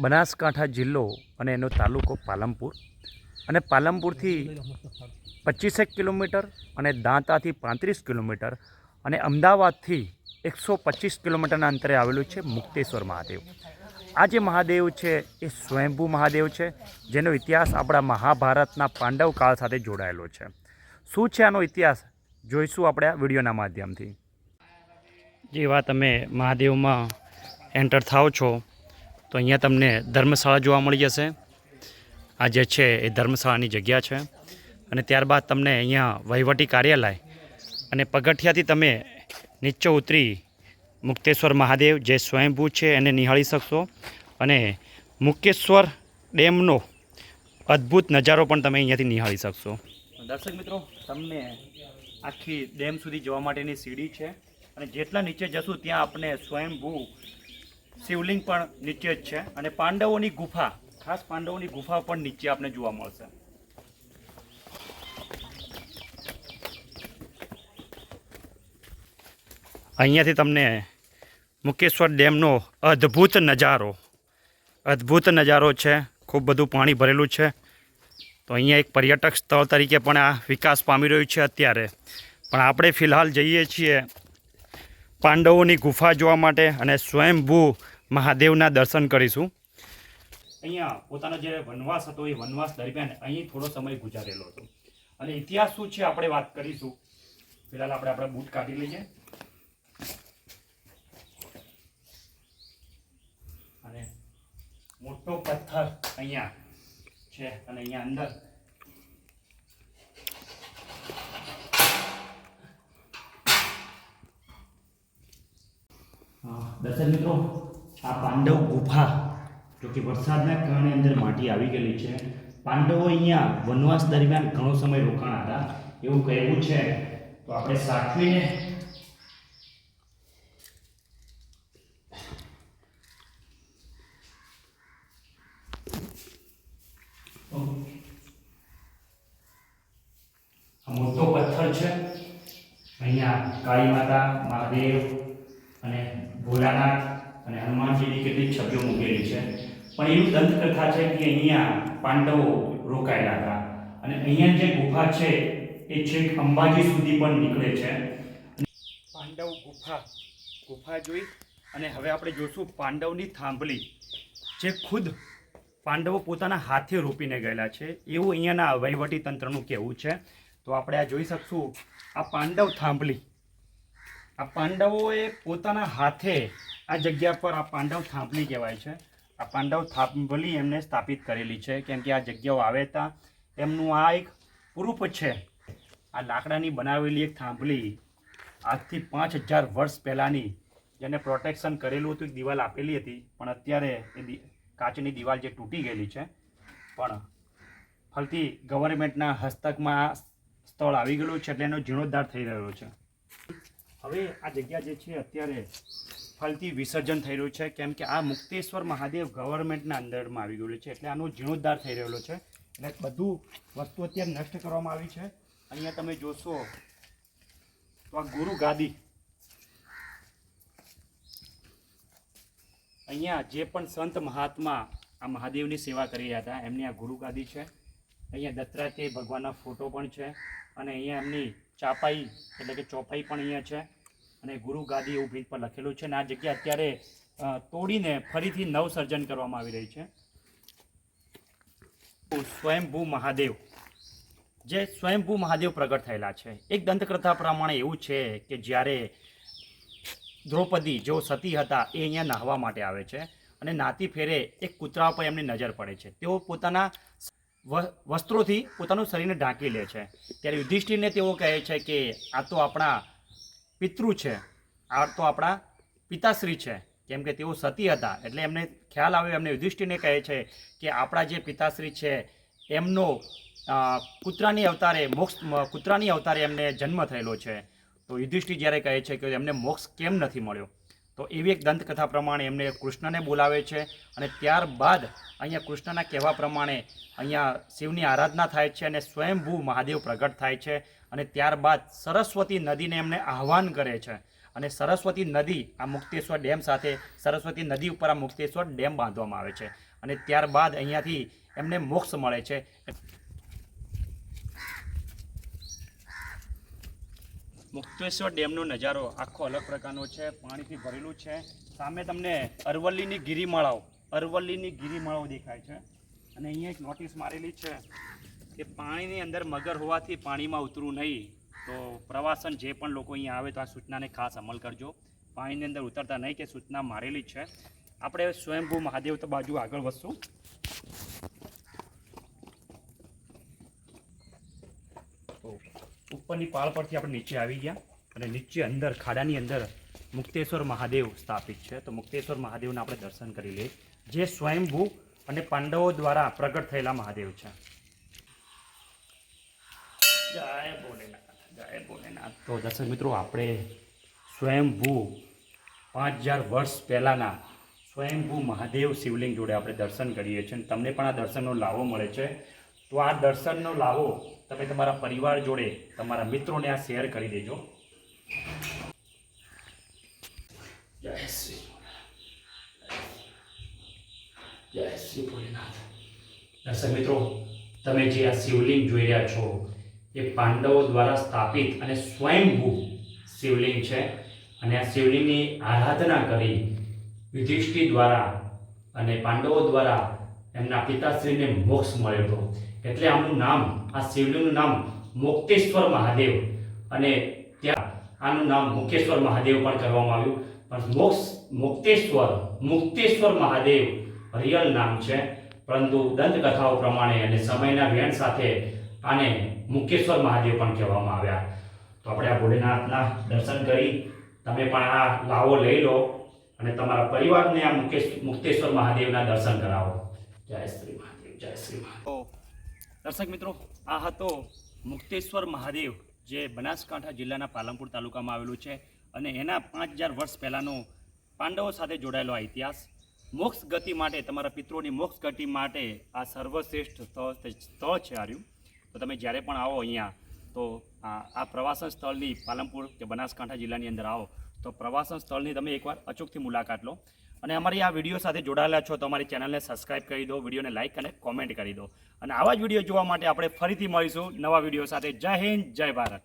બનાસકાંઠા જિલ્લો અને એનો તાલુકો પાલમપુર અને પાલમપુરથી પચીસેક કિલોમીટર અને દાંતાથી પાંત્રીસ કિલોમીટર અને અમદાવાદથી એકસો પચીસ કિલોમીટરના અંતરે આવેલું છે મુક્તેશ્વર મહાદેવ. આ જે મહાદેવ છે એ સ્વયંભૂ મહાદેવ છે, જેનો ઇતિહાસ આપણા મહાભારતના પાંડવ કાળ સાથે જોડાયેલો છે. શું છે આનો ઇતિહાસ? જોઈશું આપણે આ વિડીયોના માધ્યમથી. જેવા તમે મહાદેવમાં એન્ટર થાઓ છો તો અહીંયા તમને ધર્મશાળા જોવા મળી જશે. આ જે છે એ ધર્મશાળાની જગ્યા છે. અને ત્યારબાદ તમને અહીંયા વહીવટી કાર્યાલય અને પગથિયાથી તમે નીચે ઉતરી મુક્તેશ્વર મહાદેવ જે સ્વયંભૂ છે એને નિહાળી શકશો. અને મુકેશ્વર ડેમનો અદ્ભુત નજારો પણ તમે અહીંયાથી નિહાળી શકશો. દર્શક મિત્રો, તમને આખી ડેમ સુધી જવા માટેની સીડી છે. અને જેટલા નીચે જશું ત્યાં આપણે સ્વયંભૂ શિવલિંગ પણ નીચે જ છે અને પાંડવોની ગુફા, ખાસ પાંડવોની ગુફા પણ નીચે આપણે જોવા મળશે. અહીંયાથી તમને મુકેશ્વર ડેમનો અદ્ભુત નજારો અદ્ભુત નજારો છે, ખૂબ બધું પાણી ભરેલું છે. તો અહીંયા એક પર્યટક સ્થળ તરીકે પણ આ વિકાસ પામી રહ્યું છે અત્યારે. પણ આપણે ફિલહાલ જઈએ છીએ પાંડવોની ગુફા જોવા માટે અને સ્વયંભૂ મહાદેવના દર્શન કરીશું. અહીંયા પોતાનો જે વનવાસ હતો, એ વનવાસ દરમિયાન અહીં થોડો સમય ગુજારેલો હતો. અને ઇતિહાસ શું છે આપણે વાત કરીશું. ફિલહાલ આપણે આપણા બૂટ કાઢી લઈએ. અને મોટો પથ્થર અહીંયા છે અને અહીંયા અંદર. દર્શક મિત્રો આ પાંડવ ગુફા, જો કે વરસાદના કારણે અંદર માટી આવી ગયેલી છે. પાંડવો અહીંયા વનવાસ દરમિયાન ઘણો સમય રોકાણ હતા. એવું કહેવું છે. તો આપણે સાચવીને મોટો પથ્થર છે. અહીંયા કાળી માતા, મહાદેવ અને ભોલાનાથ અને હનુમાનજીની કેટલીક છબીઓ મૂકેલી છે. પણ એવું દંતકથા છે કે અહીંયા પાંડવો રોકાયેલા હતા. અને અહીંયા જે ગુફા છે, એ છેક અંબાજી સુધી પણ નીકળે છે. પાંડવ ગુફા ગુફા જોઈ. અને હવે આપણે જોશું પાંડવની થાંભલી, જે ખુદ પાંડવો પોતાના હાથે રોપીને ગયેલા છે. એવું અહીંયાના વહીવટી તંત્રનું કહેવું છે. તો આપણે આ જોઈ શકશું, આ પાંડવ થાંભલી. આ પાંડવોએ પોતાના હાથે આ જગ્યા પર આ પાંડવ થાંભલી કહેવાય છે. આ પાંડવ થાંભલી એમને સ્થાપિત કરેલી છે. કેમ કે આ જગ્યાઓ આવે તા એમનું આ એક પ્રૂફ છે. આ લાકડાની બનાવેલી એક થાંભલી આજથી પાંચ હજાર વર્ષ પહેલાંની જેને પ્રોટેક્શન કરેલું હતું, એક દિવાલ આપેલી હતી. પણ અત્યારે એ કાચની દિવાલ જે તૂટી ગયેલી છે. પણ ફરતી ગવર્મેન્ટના હસ્તકમાં સ્થળ આવી ગયેલું છે એટલે એનો જીર્ણોદ્ધાર થઈ રહ્યો છે. હવે આ જગ્યા જે છે અત્યારે ફરીથી વિસર્જન થઈ રહ્યું છે. કેમ કે આ મુક્તેશ્વર મહાદેવ ગવર્મેન્ટના અંદરમાં આવી ગયેલું છે. એટલે આનો જીર્ણોદ્ધાર થઈ રહેલો છે. એટલે બધું વસ્તુ અત્યારે નષ્ટ કરવામાં આવી છે. અહીંયા તમે જોશો, તો આ ગુરુ ગાદી. અહીંયા જે પણ સંત મહાત્મા આ મહાદેવની સેવા કરી રહ્યા હતા, એમની આ ગુરુ ગાદી છે. અહીંયા દત્તાત્રેય ભગવાનના ફોટો પણ છે. અને અહીંયા એમની ચાપાઈ, એટલે કે ચોપાઈ પણ અહીંયા છે. અને ગુરુ ગાદી એવું ભીત પર લખેલું છે. અને આ જગ્યા અત્યારે તોડીને ફરીથી નવસર્જન કરવામાં આવી રહી છે. સ્વયંભૂ મહાદેવ. જે સ્વયંભૂ મહાદેવ પ્રગટ થયેલા છે. એક દંતકથા પ્રમાણે એવું છે કે જ્યારે દ્રૌપદી, જેઓ સતી હતા, એ અહીંયા નાહવા માટે આવે છે. અને નાતી ફેરે એક કૂતરા પર એમની નજર પડે છે. તેઓ પોતાના વસ્ત્રોથી પોતાનું શરીરને ઢાંકી લે છે. ત્યારે યુધિષ્ઠિરને તેઓ કહે છે કે, આ તો આપણા પિતૃ છે. આ તો આપણા પિતાશ્રી છે. કેમ કે તેઓ સતી હતા. એટલે એમને ખ્યાલ આવ્યો, એમને યુધિષ્ઠિરને કહે છે કે, આપણા જે પિતાશ્રી છે, એમનો કૂતરાની અવતારે મોક્ષ કૂતરાની અવતારે એમને જન્મ થયેલો છે. તો યુધિષ્ઠિર જ્યારે કહે છે કે, એમને મોક્ષ કેમ નથી મળ્યો? તો એવી એક દંતકથા પ્રમાણે એમને કૃષ્ણને બોલાવે છે અને ત્યારબાદ અહીંયા કૃષ્ણના કહેવા પ્રમાણે અહીંયા શિવની આરાધના થાય છે અને સ્વયંભૂ મહાદેવ પ્રગટ થાય છે અને ત્યારબાદ સરસ્વતી નદીને એમને આહવાન કરે છે. અને સરસ્વતી નદી આ મુક્તેશ્વર ડેમ સાથે સરસ્વતી નદી ઉપર આ મુક્તેશ્વર ડેમ બાંધવામાં આવે છે. અને ત્યારબાદ અહીંયાથી એમને મોક્ષ મળે છે. મુક્તેશ્વર ડેમનો નજારો આખો અલગ પ્રકારનો છે, પાણીથી ભરેલું છે. સામે તમને અરવલ્લીની ગિરિમાળાઓ અરવલ્લીની ગિરિમાળાઓ દેખાય છે. અને અહીંયા એક નોટિસ મારેલી છે કે પાણીની અંદર મગર હોવાથી પાણીમાં ઉતરવું નહીં. તો પ્રવાસન જે પણ લોકો અહીંયા આવે તો આ સૂચનાને ખાસ અમલ કરજો. પાણીની અંદર ઉતરતા નહીં કે સૂચના મારેલી છે. આપણે સ્વયંભૂ મહાદેવ તો બાજુ આગળ વધશું. ઉપરની પાળ પરથી આપણે નીચે આવી ગયા અને નીચે અંદર, ખાડાની અંદર મુક્તેશ્વર મહાદેવ સ્થાપિત છે. તો મુક્તેશ્વર મહાદેવના આપણે દર્શન કરી લઈએ. જે સ્વયંભૂ અને પાંડવો દ્વારા પ્રગટ થયેલા મહાદેવ છે. જય ભોલેનાથ જય ભોલેનાથ. તો દર્શક મિત્રો, આપણે સ્વયંભૂ પાંચ હજાર વર્ષ પહેલાંના સ્વયંભૂ મહાદેવ શિવલિંગ જોડે આપણે દર્શન કરીએ છીએ અને તમને પણ આ દર્શનનો લાભો મળે છે. તો આ દર્શનનો લાહો તમે તમારા પરિવાર જોડે, તમારા મિત્રોને આ શેર કરી દેજો. જય શ્રી જય શ્રી ભોલેનાથ દર્શક મિત્રો, તમે જે આ શિવલિંગ જોઈ રહ્યા છો, એ પાંડવો દ્વારા સ્થાપિત અને સ્વયંભૂ શિવલિંગ છે. અને આ શિવલિંગની આરાધના કરી યુધિષ્ઠિર દ્વારા અને પાંડવો દ્વારા એમના પિતાશ્રીને મોક્ષ મળ્યો હતો. એટલે આમનું નામ, આ શિવલિંગનું નામ મુક્તેશ્વર મહાદેવ. અને ત્યાં આનું નામ મુકેશ્વર મહાદેવ પણ કરવામાં આવ્યું. પણ મોક્ષ, મુક્તેશ્વર મુક્તેશ્વર મહાદેવ રિયલ નામ છે. પરંતુ દંતકથાઓ પ્રમાણે અને સમયના વ્યણ સાથે આને મુકેશ્વર મહાદેવ પણ કહેવામાં આવ્યા. તો આપણે આ ભોલેનાથના દર્શન કરી. તમે પણ આ લાવો લઈ લો અને તમારા પરિવારને આ મુકેશ, મુક્તેશ્વર મહાદેવના દર્શન કરાવો. જય શ્રી મહાદેવ, જય શ્રી મહાદેવ. દર્શક મિત્રો, આ હતો મુક્તેશ્વર મહાદેવ જે બનાસકાંઠા જિલ્લાના પાલનપુર તાલુકામાં આવેલું છે અને એના પાંચ હજાર વર્ષ પહેલાંનો પાંડવો સાથે જોડાયેલો આ ઇતિહાસ. મોક્ષ ગતિ માટે, તમારા પિતૃઓની મોક્ષ ગતિ માટે આ સર્વશ્રેષ્ઠ સ્થળ છે આર્યું તો તમે જ્યારે પણ આવો અહીંયા, તો આ પ્રવાસન સ્થળની પાલનપુર કે બનાસકાંઠા જિલ્લાની અંદર આવો, તો પ્રવાસન સ્થળની તમે એકવાર અચૂકથી મુલાકાત લો. અને અમારી આ વીડિયો સાથે જોડાયેલા છો તો અમારી ચેનલને સબસ્ક્રાઇબ કરી દો, વિડીયોને લાઇક અને કોમેન્ટ કરી દો. અને આવા જ વીડિયો જોવા માટે આપણે ફરીથી મળીશું નવા વીડિયો સાથે. જય હિન્દ, જય ભારત.